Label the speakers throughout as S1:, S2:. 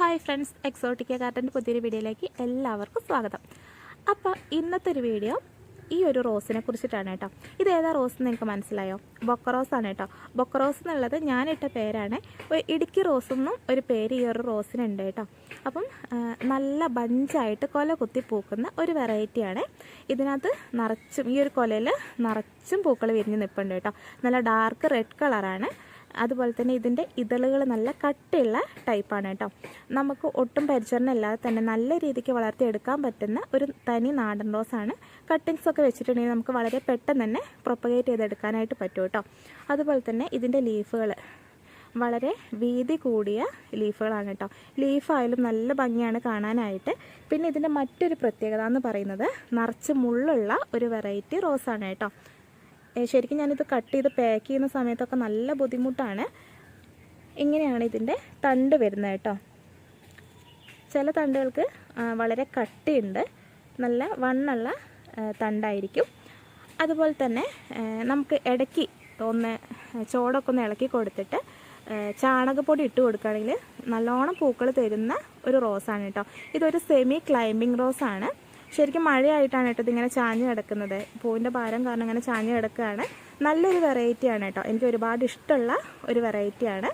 S1: Hi friends Exotica കാർട്ടന്റെ പുതിയൊരു വീഡിയോയിലേക്ക് എല്ലാവർക്കും സ്വാഗതം. അപ്പോൾ ഇന്നത്തെ ഒരു വീഡിയോ ഈ ഒരു റോസിനെ കുറിച്ചിട്ടാണ് കേട്ടോ. ഇത് ഏതാ റോസ് എന്ന് നിങ്ങൾക്ക് മനസ്സിലായോ? ബൊക്ക റോസാണ് കേട്ടോ. ബൊക്ക റോസ് എന്നുള്ളത് ഞാനിട്ട പേരാണ്. ഇടുക്കി റോസ് എന്നും ഒരു പേര് ഈ ഒരു റോസിനുണ്ട് കേട്ടോ. അപ്പം നല്ല ബഞ്ചായിട്ട് കൊല കുത്തി പൂക്കുന്ന ഒരു വെറൈറ്റിയാണ് ഇതിനകത്ത് നിറച്ചും ഈ ഒരു കൊലയിൽ നിറച്ചും പൂക്കൾ വിരിഞ്ഞ് നിൽപ്പുണ്ട് കേട്ടോ. നല്ല ഡാർക്ക് റെഡ് കളറാണ് അതുപോലെ തന്നെ ഇതിന്റെ ഇതളുകൾ നല്ല കട്ടിയുള്ള ടൈപ്പാണ് കേട്ടോ. നമുക്ക് ഒട്ടും പരിചരണം ഇല്ലാതെ തന്നെ നല്ല രീതിക്ക് വളർത്തിയെടുക്കാൻ പറ്റുന്ന ഒരു തനി നാടൻ റോസാണ് കട്ടിങ്സ് ഒക്കെ വെച്ചിട്ടുണ്ടെങ്കിൽ നമുക്ക് വളരെ പെട്ടെന്ന് തന്നെ പ്രൊപ്പഗേറ്റ് ചെയ്തെടുക്കാനായിട്ട് പറ്റും കേട്ടോ. അതുപോലെ തന്നെ ഇതിന്റെ ലീഫുകൾ വളരെ വീതി കൂടിയ ലീഫുകളാണ് കേട്ടോ. ലീഫായാലും നല്ല ഭംഗിയാണ് കാണാനായിട്ട്. പിന്നെ ഇതിന്റെ മറ്റൊരു പ്രത്യേകത എന്ന് പറയുന്നത് നിറച്ച് മുള്ളുള്ള ഒരു വെറൈറ്റി റോസാണ് കേട്ടോ. ശരിക്കും ഞാനിത് കട്ട് ചെയ്ത് പാക്ക് ചെയ്യുന്ന സമയത്തൊക്കെ നല്ല ബുദ്ധിമുട്ടാണ്. ഇങ്ങനെയാണ് ഇതിന്റെ തണ്ട് വരുന്നത് കേട്ടോ. ചില തണ്ടുകൾക്ക് വളരെ കട്ടിയുണ്ട്. നല്ല വണ്ണുള്ള തണ്ടായിരിക്കും. അതുപോലെ തന്നെ നമുക്ക് ഇടയ്ക്ക് ഒന്ന് ചോടൊക്കെ ഒന്ന് ഇളക്കി കൊടുത്തിട്ട് ചാണകപ്പൊടി ഇട്ട് കൊടുക്കുകയാണെങ്കിൽ നല്ലോണം പൂക്കൾ തരുന്ന ഒരു റോസാണ് കേട്ടോ. ഇതൊരു സെമി ക്ലൈമ്പിംഗ് റോസാണ് ശരിക്കും മഴയായിട്ടാണ് കേട്ടോ ഇതിങ്ങനെ ചാഞ്ഞ് കിടക്കുന്നത്. പൂവിന്റെ ഭാരം കാരണം ഇങ്ങനെ ചാഞ്ഞ് കിടക്കുകയാണ്. നല്ലൊരു വെറൈറ്റിയാണ് കേട്ടോ. എനിക്ക് ഒരുപാട് ഇഷ്ടമുള്ള ഒരു വെറൈറ്റിയാണ്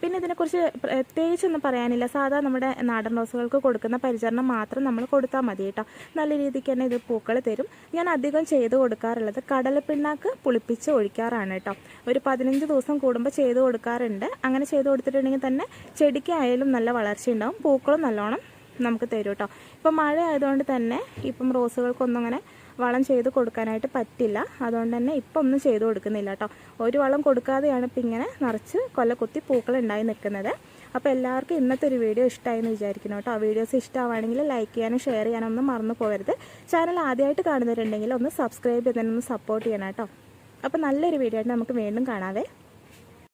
S1: പിന്നെ ഇതിനെക്കുറിച്ച് പ്രത്യേകിച്ചൊന്നും പറയാനില്ല. സാധാ നമ്മുടെ നാടൻ റോസുകൾക്ക് കൊടുക്കുന്ന പരിചരണം മാത്രം നമ്മൾ കൊടുത്താൽ മതി കേട്ടോ. നല്ല രീതിക്ക് തന്നെ ഇത് പൂക്കൾ തരും. ഞാൻ അധികം ചെയ്ത് കൊടുക്കാറുള്ളത് കടലപ്പിണ്ണാക്ക് പുളിപ്പിച്ച് ഒഴിക്കാറാണ് കേട്ടോ. ഒരു പതിനഞ്ച് ദിവസം കൂടുമ്പോൾ ചെയ്ത് കൊടുക്കാറുണ്ട്. അങ്ങനെ ചെയ്ത് കൊടുത്തിട്ടുണ്ടെങ്കിൽ തന്നെ ചെടിക്കായാലും നല്ല വളർച്ചയുണ്ടാവും. പൂക്കളും നല്ലോണം നമുക്ക് തരും കേട്ടോ ഇപ്പം മഴ ആയതുകൊണ്ട് തന്നെ ഇപ്പം റോസുകൾക്കൊന്നും അങ്ങനെ വളം ചെയ്ത് കൊടുക്കാനായിട്ട് പറ്റില്ല. അതുകൊണ്ട് തന്നെ ഇപ്പം ഒന്നും ചെയ്ത് കൊടുക്കുന്നില്ല കേട്ടോ ഒരു വളം കൊടുക്കാതെയാണ് ഇപ്പം ഇങ്ങനെ നിറച്ച് കൊല്ലക്കുത്തി പൂക്കൾ ഉണ്ടായി നിൽക്കുന്നത്. അപ്പോൾ എല്ലാവർക്കും ഇന്നത്തെ ഒരു വീഡിയോ ഇഷ്ടമായി എന്ന് വിചാരിക്കുന്നു കേട്ടോ വീഡിയോസ് ഇഷ്ടമാണെങ്കിൽ ലൈക്ക് ചെയ്യാനും ഷെയർ ചെയ്യാനും ഒന്നും മറന്നു പോകരുത്. ചാനൽ ആദ്യമായിട്ട് കാണുന്നവരുണ്ടെങ്കിൽ ഒന്ന് സബ്സ്ക്രൈബ് ചെയ്തതിനൊന്ന് സപ്പോർട്ട് ചെയ്യണം കേട്ടോ അപ്പോൾ നല്ലൊരു വീഡിയോ ആയിട്ട് നമുക്ക് വീണ്ടും കാണാവേ.